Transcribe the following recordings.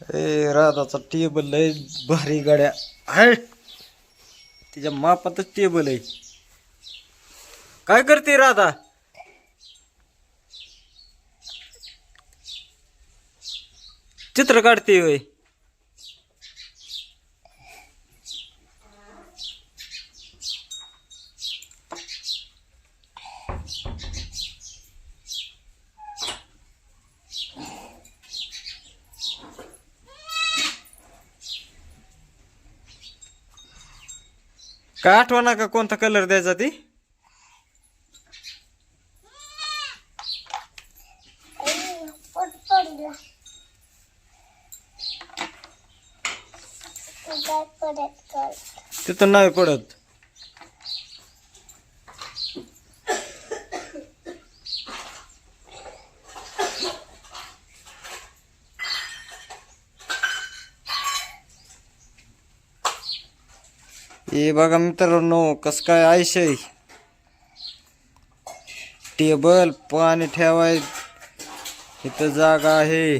ए राधाचा table लय भारी गाड्या आहे तिच्या मापातच टेबल आहे. काय करते राधा? चित्र काढते होय. काय आठवणा का कोणता कलर द्यायचा ती? तिथं नाही पडत. हे बघा मित्रांनो कस काय आयश? आहे टेबल पाणी ठेवाय इथं जागा आहे.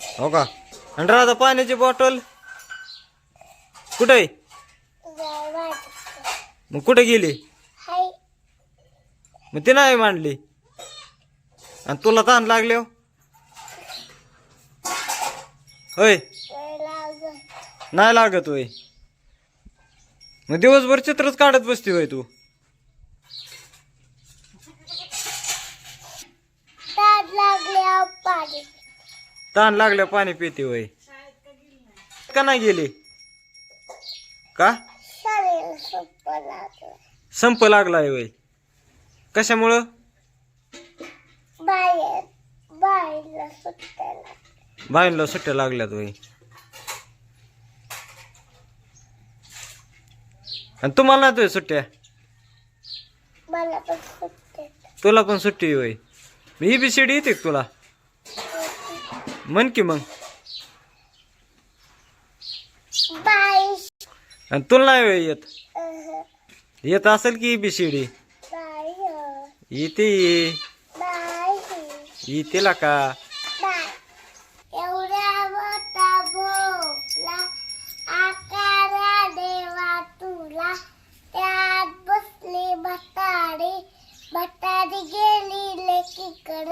हो का? आणि राधा पाण्याची बॉटल? कुठे मग कुठे गेली? हाय मग ती नाही मांडली. आणि तुला ताण लागले हो? होय. नाही लागत होय. मग दिवसभर चित्रच काढत बसती होय तू. ताट लागल्या पाणी. ताण लागल्या पाणी पिते होय. का नाही गेली? का? सोपं लागलं. संप लागलाय होय. कशामुळं? बाहेर बाहेरला सुटायला बाईंला सुट्ट्या लागल्यात होय. आणि तुम्हाला नाही तुझ्या सुट्ट्या? मला पण सुटते तुला पण सुट्टी होय. ही बी शिडी येते का तुला? म्हण की मग. बाय आणि तुला नाही होय येत? येत असेल की बी शिडी बाय अह, येते. बाय येते का? ಬತ್ತಾಡಿ ಬತ್ತಾಡಿಗೆ ನೀಲಕ್ಕಿಕ್ಕಡ